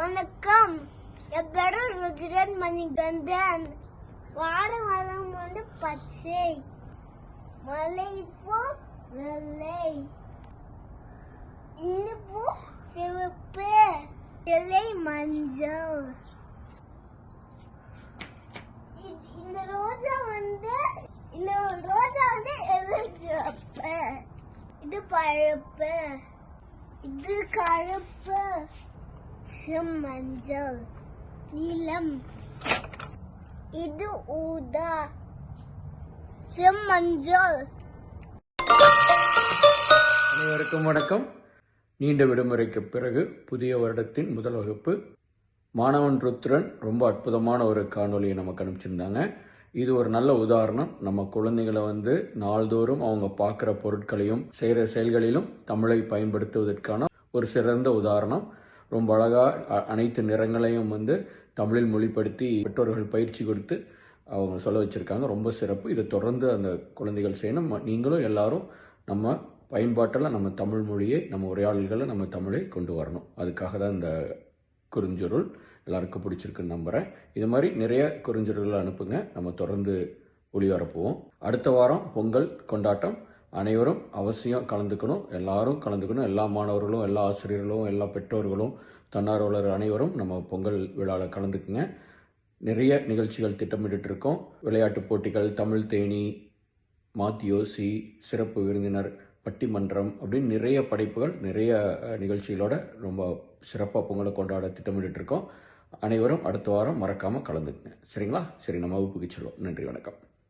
வணக்கம். என் பேரு ருஜிரன் மணிகண்டன். வார மரம் வந்து பச்சை. மலை வெள்ளை. இனிப்பு சிவப்பு. இலை மஞ்சள். இது- இந்த ரோஜா வந்து இந்த ரோஜா வந்து எலிச்சிறப்பு இது பழுப்பு இது கருப்பு. மஞ்சள். நீலம். இது ஊதா. செம்மஞ்சள். அனைவருக்கும் வணக்கம். நீண்ட விடுமுறைக்கு பிறகு புதிய வருடத்தின் முதல் வகுப்பு. மாணவன் ருத்ரன் ரொம்ப அற்புதமான ஒரு காணொலியை நமக்கு அனுப்பிச்சிருந்தாங்க. இது ஒரு நல்ல உதாரணம். நம்ம குழந்தைகளை வந்து நாள்தோறும் அவங்க பார்க்குற பொருட்களையும் செய்கிற செயல்களிலும் தமிழை பயன்படுத்துவதற்கான ஒரு சிறந்த உதாரணம். ரொம்ப அழகாக அனைத்து நிறங்களையும் வந்து தமிழில் மொழிப்படுத்தி பெற்றோர்கள் பயிற்சி கொடுத்து அவங்க சொல்ல வச்சுருக்காங்க. ரொம்ப சிறப்பு. இதை தொடர்ந்து அந்த குழந்தைகள் செய்யணும். நீங்களும் எல்லாரும் நம்ம பயன்பாட்டில் நம்ம தமிழ் மொழியை நம்ம உரையாடல்களை நம்ம தமிழை கொண்டு வரணும். அதுக்காக தான் இந்த குறிஞ்சொருள் எல்லாருக்கும் பிடிச்சிருக்குன்னு நம்புகிறேன் இது மாதிரி நிறைய குறுஞ்சுருள்களை அனுப்புங்க. நம்ம தொடர்ந்து ஒளிபரப்புவோம் அடுத்த வாரம் பொங்கல் கொண்டாட்டம். அனைவரும் அவசியம் கலந்துக்கணும். எல்லாரும் கலந்துக்கணும். எல்லா மாணவர்களும் எல்லா ஆசிரியர்களும் எல்லா பெற்றோர்களும் தன்னார்வலர் அனைவரும் நம்ம பொங்கல் விழாவில் கலந்துக்குங்க. நிறைய நிகழ்ச்சிகள் திட்டமிட்டு இருக்கோம் விளையாட்டுப் போட்டிகள் தமிழ் தேனி மாத்தியோசி சிறப்பு விருந்தினர் பட்டிமன்றம் அப்படின்னு நிறைய படைப்புகள் நிறைய நிகழ்ச்சிகளோட ரொம்ப சிறப்பாக பொங்கலை கொண்டாட திட்டமிட்டு இருக்கோம் அனைவரும் அடுத்த வாரம் மறக்காமல் கலந்துக்குங்க. சரிங்களா? சரி நம்ம வகுப்புக்கு செல்வோம். நன்றி வணக்கம்.